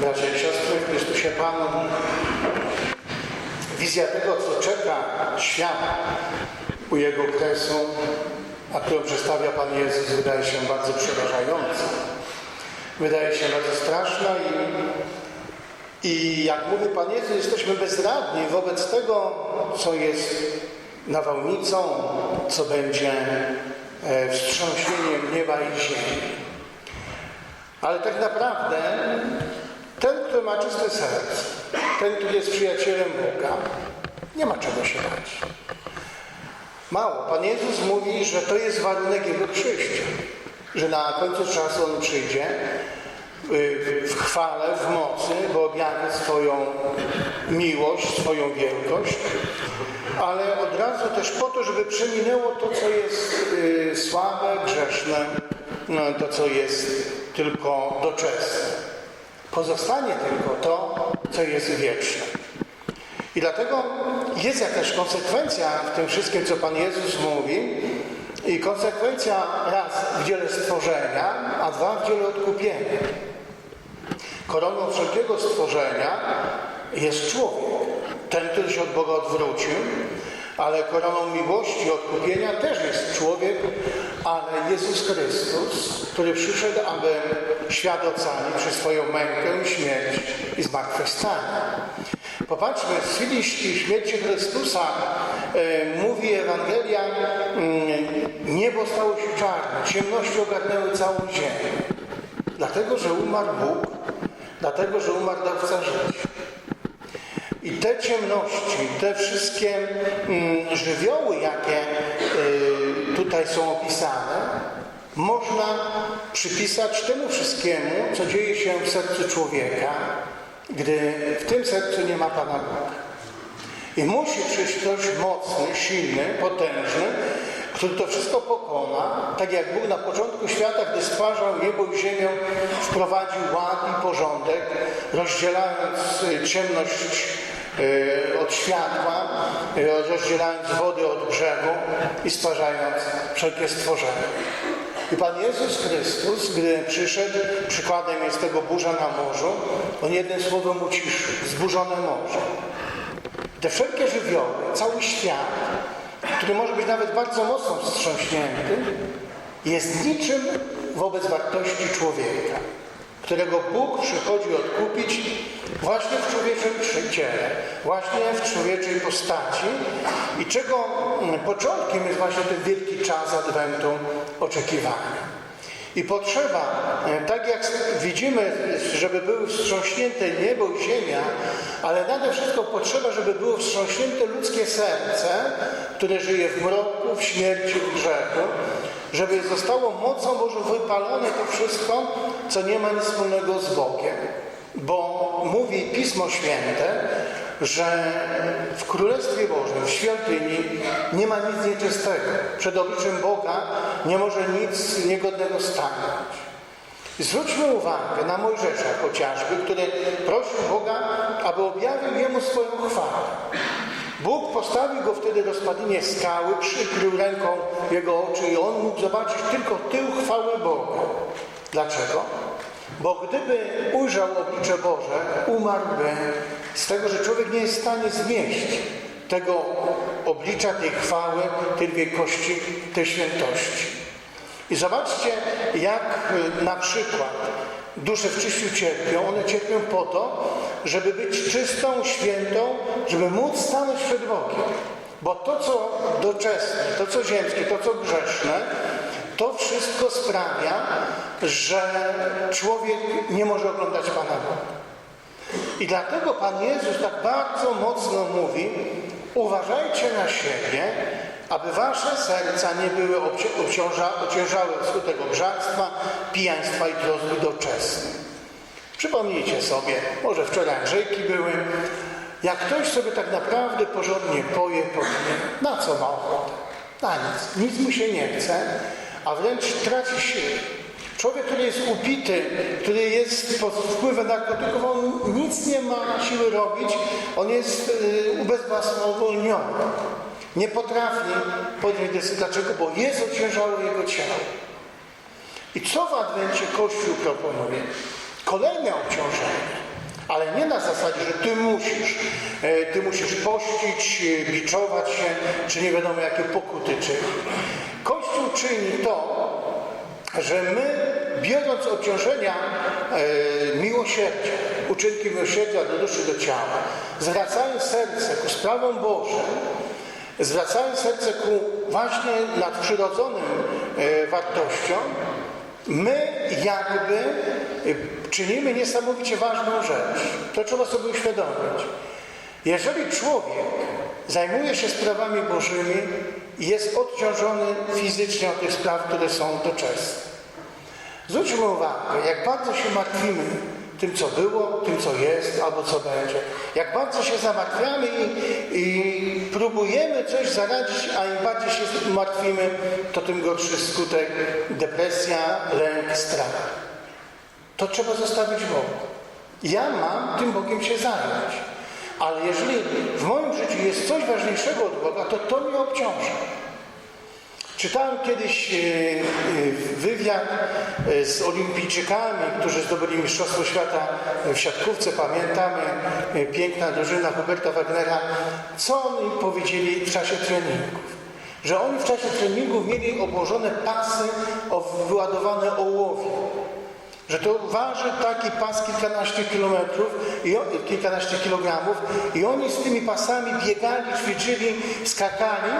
Bracia i siostry w Chrystusie Panu, wizja tego, co czeka świat u jego kresu, a którą przedstawia Pan Jezus, wydaje się bardzo przerażająca. Wydaje się bardzo straszna i, i jak mówi Pan Jezus, jesteśmy bezradni wobec tego, co jest nawałnicą, co będzie e, wstrząśnieniem nieba i ziemi. Ale tak naprawdę ten, kto ma czyste serce, ten, który jest przyjacielem Boga, nie ma czego się bać. Mało. Pan Jezus mówi, że to jest warunek Jego przyjścia. Że na końcu czasu On przyjdzie y, w chwale, w mocy, bo objawi swoją miłość, swoją wielkość, ale od razu też po to, żeby przeminęło to, co jest y, słabe, grzeszne, no, to, co jest tylko doczesne. Pozostanie tylko to, co jest wieczne. I dlatego jest jakaś konsekwencja w tym wszystkim, co Pan Jezus mówi. I konsekwencja raz w dziele stworzenia, a dwa w dziele odkupienia. Koroną wszelkiego stworzenia jest człowiek. Ten, który się od Boga odwrócił, ale koroną miłości, odkupienia też jest człowiek, ale Jezus Chrystus, który przyszedł, aby świat ocalić przez swoją mękę, śmierć i zmartwychwstanie. Popatrzmy, z chwili śmierci Chrystusa e, mówi Ewangelia, mm, niebo stało się czarne, ciemności ogarnęły całą ziemię. Dlatego, że umarł Bóg, dlatego, że umarł dawca życia. I te ciemności, te wszystkie mm, żywioły, jakie y, tutaj są opisane, można przypisać temu wszystkiemu, co dzieje się w sercu człowieka, gdy w tym sercu nie ma Pana Boga. I musi przyjść ktoś mocny, silny, potężny, który to wszystko pokona, tak jak Bóg na początku świata, gdy stwarzał niebo i ziemię, wprowadził ład i porządek, rozdzielając y, ciemność od światła, y, rozdzielając wody od brzegu i stwarzając wszelkie stworzenia. I Pan Jezus Chrystus, gdy przyszedł, przykładem jest tego burza na morzu, on jednym słowem uciszył, zburzone morze. Te wszelkie żywioły, cały świat, który może być nawet bardzo mocno wstrząśnięty, jest niczym wobec wartości człowieka, którego Bóg przychodzi odkupić właśnie w człowieczym ciele, właśnie w człowieczej postaci i czego początkiem jest właśnie ten wielki czas Adwentu oczekiwania. I potrzeba, tak jak widzimy, żeby były wstrząśnięte niebo i ziemia, ale nade wszystko potrzeba, żeby było wstrząśnięte ludzkie serce, które żyje w mroku, w śmierci, w grzechu, żeby zostało mocą Bożą wypalone to wszystko, co nie ma nic wspólnego z Bogiem. Bo mówi Pismo Święte, że w Królestwie Bożym, w świątyni nie ma nic nieczystego. Przed obliczem Boga nie może nic niegodnego stanąć. Zwróćmy uwagę na Mojżesza chociażby, który prosił Boga, aby objawił jemu swoją chwałę. Bóg postawił go wtedy do spadninie skały, przykrył ręką jego oczy i on mógł zobaczyć tylko tył chwały Boga. Dlaczego? Bo gdyby ujrzał oblicze Boże, umarłby z tego, że człowiek nie jest w stanie znieść tego oblicza, tej chwały, tej wielkości, tej świętości. I zobaczcie, jak na przykład dusze w czyściu cierpią. One cierpią po to, żeby być czystą, świętą, żeby móc stanąć przed Bogiem. Bo to, co doczesne, to, co ziemskie, to, co grzeszne, to wszystko sprawia, że człowiek nie może oglądać Pana Boga. I dlatego Pan Jezus tak bardzo mocno mówi, uważajcie na siebie, aby wasze serca nie były ociężały wskutek obżarstwa, pijaństwa i troski doczesne. Przypomnijcie sobie, może wczoraj Andrzejki były, jak ktoś sobie tak naprawdę porządnie poje, powie, na co ma ochotę? Na nic. Nic mu się nie chce, a wręcz traci siły. Człowiek, który jest upity, który jest pod wpływem narkotyków, on nic nie ma siły robić, on jest yy, ubezwłasnowolniony. Nie potrafi podjąć decyzji. Dlaczego? Bo jest ociężało jego ciało. I co w Adwencie Kościół proponuje? Kolejne obciążenie. Ale nie na zasadzie, że ty musisz, e, ty musisz pościć, e, biczować się, czy nie wiadomo jakie pokuty czyni. Czyni to, że my, biorąc obciążenia e, miłosierdzia, uczynki miłosierdzia do duszy, do ciała, zwracając serce ku sprawom Bożym, zwracając serce ku właśnie nadprzyrodzonym e, wartościom, my jakby e, czynimy niesamowicie ważną rzecz. To trzeba sobie uświadomić. Jeżeli człowiek zajmuje się sprawami Bożymi i jest odciążony fizycznie od tych spraw, które są doczesne. Zwróćmy uwagę, jak bardzo się martwimy tym, co było, tym, co jest, albo co będzie. Jak bardzo się zamartwiamy i, i próbujemy coś zaradzić, a im bardziej się martwimy, to tym gorszy skutek depresja, lęk, strach. To trzeba zostawić Bogu. Ja mam tym Bogiem się zająć. Ale jeżeli w moim życiu jest coś ważniejszego od Boga, to to mnie obciąża. Czytałem kiedyś e, e, wywiad e, z olimpijczykami, którzy zdobyli Mistrzostwo Świata w siatkówce. Pamiętamy, piękna drużyna Huberta Wagnera. Co oni powiedzieli w czasie treningów? Że oni w czasie treningów mieli obłożone pasy wyładowane ołowie że to waży taki pas kilkanaście kilometrów, i kilkanaście kilogramów i oni z tymi pasami biegali, ćwiczyli, skakali.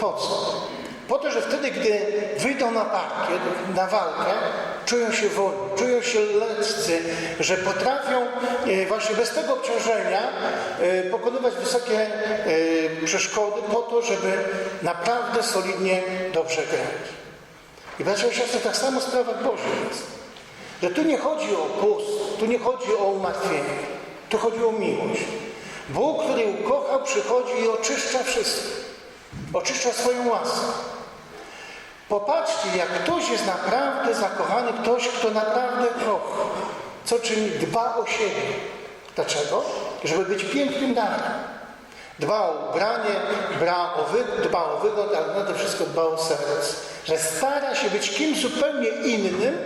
Po co? Po to, że wtedy, gdy wyjdą na parkiet, na walkę, czują się wolni, czują się leccy, że potrafią e, właśnie bez tego obciążenia e, pokonywać wysokie e, przeszkody po to, żeby naprawdę solidnie dobrze grać. I bracia i siostry, tak samo w sprawach Bożych jest. Że tu nie chodzi o pust, tu nie chodzi o umartwienie, tu chodzi o miłość. Bóg, który ukochał, przychodzi i oczyszcza wszystko. Oczyszcza swoją łaskę. Popatrzcie, jak ktoś jest naprawdę zakochany, ktoś, kto naprawdę kocha. Co czyni? Dba o siebie. Dlaczego? Żeby być pięknym darem. Dba o ubranie, dba o, wy, dba o wygląd, ale nade wszystko dba o serce. Że stara się być kimś zupełnie innym,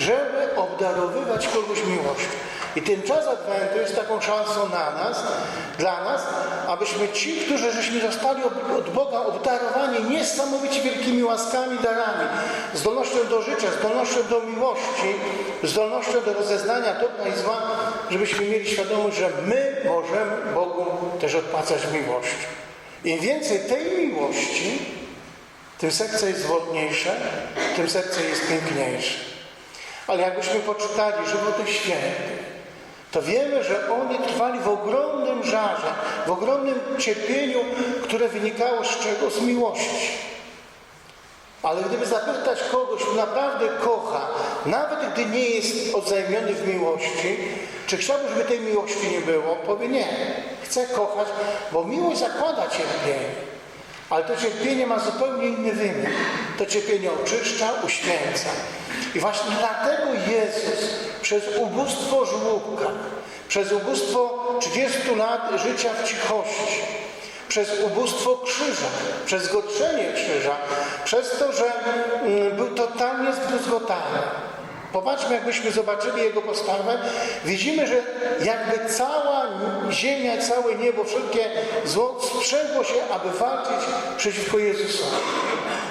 żeby obdarowywać kogoś miłością. I ten czas Adwentu jest taką szansą na nas, dla nas, abyśmy ci, którzy żeśmy zostali od Boga obdarowani niesamowicie wielkimi łaskami, darami, zdolnością do życia, zdolnością do miłości, zdolnością do rozeznania dobra i zła, żebyśmy mieli świadomość, że my możemy Bogu też odpłacać miłością. Im więcej tej miłości, tym serce jest wodniejsze, tym serce jest piękniejsze. Ale jakbyśmy poczytali żywoty świętych, to wiemy, że oni trwali w ogromnym żarze, w ogromnym cierpieniu, które wynikało z czego? Z miłości. Ale gdyby zapytać kogoś, kto naprawdę kocha, nawet gdy nie jest odzajmiony w miłości, czy chciałby, żeby tej miłości nie było? Powie nie. Chcę kochać, bo miłość zakłada cierpienie. Ale to cierpienie ma zupełnie inny wymiar. To cierpienie oczyszcza, uświęca. I właśnie dlatego Jezus przez ubóstwo żłóbka, przez ubóstwo 30 lat życia w cichości, przez ubóstwo krzyża, przez zgorszenie krzyża, przez to, że mm, był totalnie zdruzgotany. Popatrzmy, jakbyśmy zobaczyli Jego postawę, widzimy, że jakby cała ziemia, całe niebo, wszelkie zło sprzęgło się, aby walczyć przeciwko Jezusowi.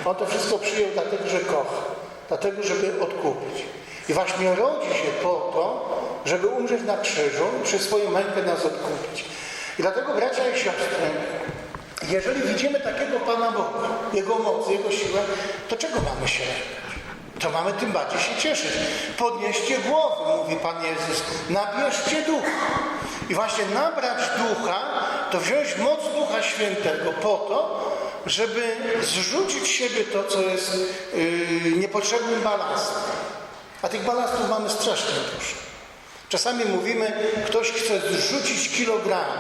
On to wszystko przyjął dlatego, że kocha, dlatego, żeby odkupić. I właśnie rodzi się po to, żeby umrzeć na krzyżu, przez swoją mękę nas odkupić. I dlatego, bracia i siostry, jeżeli widzimy takiego Pana Boga, Jego moc, Jego siłę, to czego mamy się? To mamy tym bardziej się cieszyć. Podnieście głowy, mówi Pan Jezus, nabierzcie ducha. I właśnie nabrać ducha, to wziąć moc Ducha Świętego po to, żeby zrzucić z siebie to, co jest yy, niepotrzebnym balastem. A tych balastów mamy strasznie dużo. Czasami mówimy, ktoś chce zrzucić kilogramy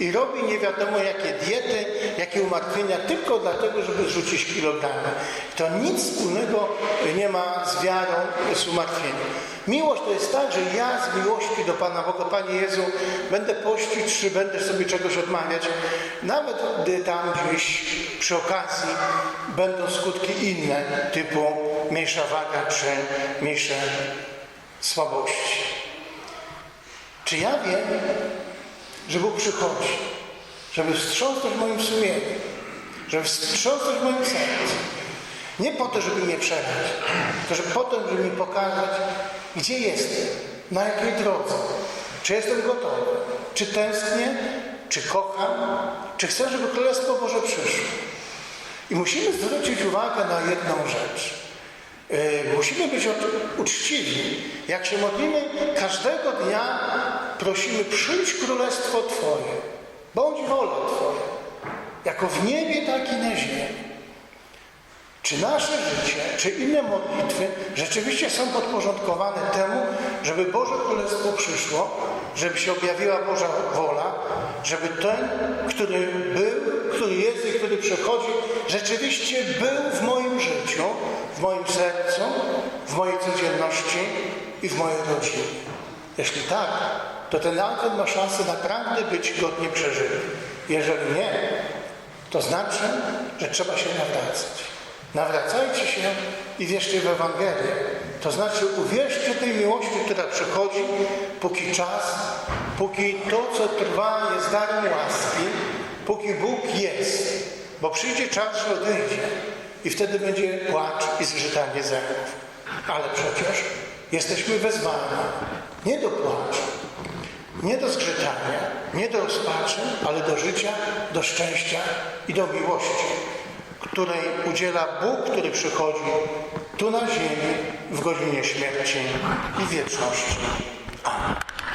i robi nie wiadomo jakie diety, jakie umartwienia, tylko dlatego, żeby zrzucić kilogramy. To nic wspólnego nie ma z wiarą, z umartwieniem. Miłość to jest tak, że ja z miłości do Pana Boga, Panie Jezu, będę pościć, czy będę sobie czegoś odmawiać, nawet gdy tam gdzieś przy okazji będą skutki inne, typu mniejsza waga, czy mniejsze słabości. Czy Czy ja wiem, że Bóg przychodzi, żeby wstrząsnąć moim sumieniem, żeby wstrząsnąć moim sercem. Nie po to, żeby mnie przelać, tylko żeby po to, żeby mi pokazać, gdzie jestem, na jakiej drodze, czy jestem gotowy, czy tęsknię, czy kocham, czy chcę, żeby Królestwo Boże przyszło. I musimy zwrócić uwagę na jedną rzecz. Yy, musimy być uczciwi. Jak się modlimy, każdego dnia prosimy, przyjdź Królestwo Twoje, bądź wola Twoja, jako w niebie, tak i na ziemi. Czy nasze życie, czy inne modlitwy rzeczywiście są podporządkowane temu, żeby Boże Królestwo przyszło, żeby się objawiła Boża wola, żeby ten, który był, który jest i który przychodzi, rzeczywiście był w moim życiu, w moim sercu, w mojej codzienności i w mojej rodzinie. Jeśli tak, to ten advent ma szansę naprawdę być godnie przeżyty. Jeżeli nie, to znaczy, że trzeba się nawracać. Nawracajcie się i wierzcie w Ewangelię. To znaczy uwierzcie tej miłości, która przychodzi, póki czas, póki to, co trwa, jest darem łaski, póki Bóg jest. Bo przyjdzie czas, że odejdzie i wtedy będzie płacz i zgrzytanie zębów. Ale przecież jesteśmy wezwani nie do płaczu, nie do zgrzytania, nie do rozpaczy, ale do życia, do szczęścia i do miłości, której udziela Bóg, który przychodzi tu na ziemi w godzinie śmierci i wieczności. Amen.